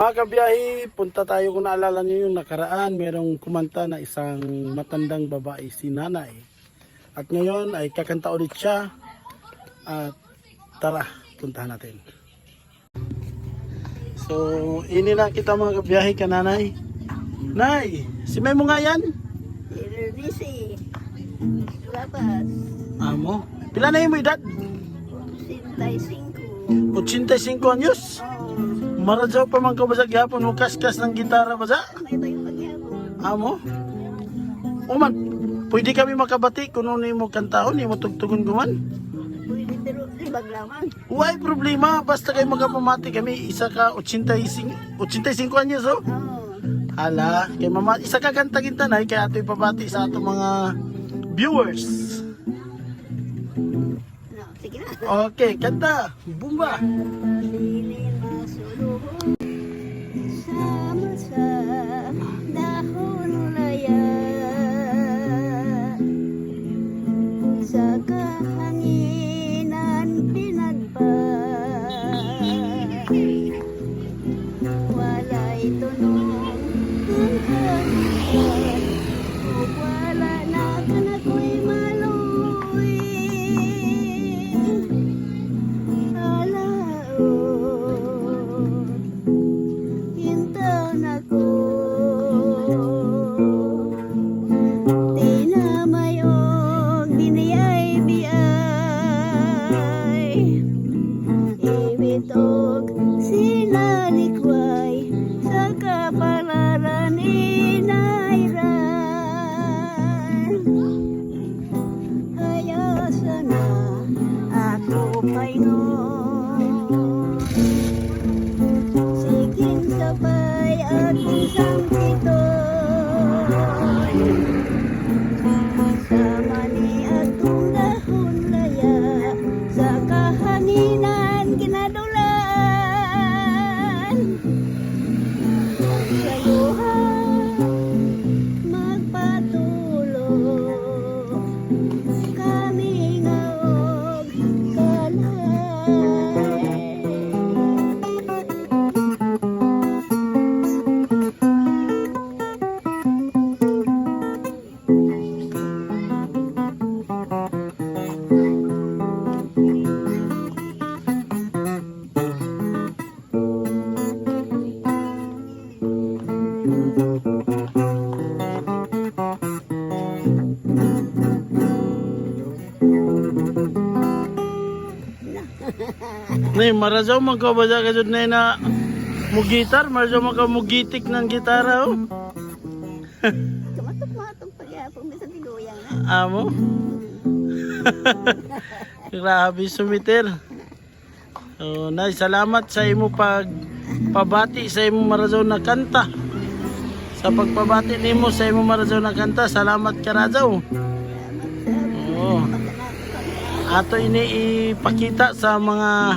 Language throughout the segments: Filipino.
Mga kabiyahe, punta tayo kung naalala niyo yung nakaraan, merong kumanta na isang matandang babae, si Nanay. At ngayon ay kakanta ulit siya. At tara, puntahan natin. So, ini na kita mga kabiyahe ka nanay. Nay, si Memo nga yan? Busy. Labas. Amo. Pila na yung edad? 85. 85 anyos. Oh, Maradyaw pa man ka ba sa gihapon mo kaskas ng gitara ba sa? Amo? Uman, pwede kami makabati kung ano mo kantahon, mo tugtugon guman. Pwede pero libag lamang. Why problema, basta kayo magpamati kami, isa ka 85, 85 anyos oh. Hala, kay mama, isa ka kanta kintanay, kaya ito'y pabati sa ato mga viewers. Okay, kanta, bumba. Silin うん Nay, maradyaw man ka ba sa kasud na na mo gitar, maradyaw man ka mo gitik ng gitara oh. Kamatok-matok pagyapon sa tiguyang na. Amo. Grabe sumiter. So, nay, salamat sa imo pag pabati sa imo maradyaw na kanta. Sa pagpabati nimo sa imo maradyaw na kanta, salamat ka radyaw. Oo. Ato ini ipakita sa mga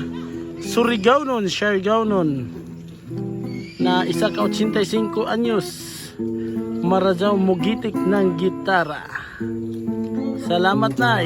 Surigao nun, Siargao nun na isa ka 85 anyos Marajaw Mugitik ng gitara Salamat na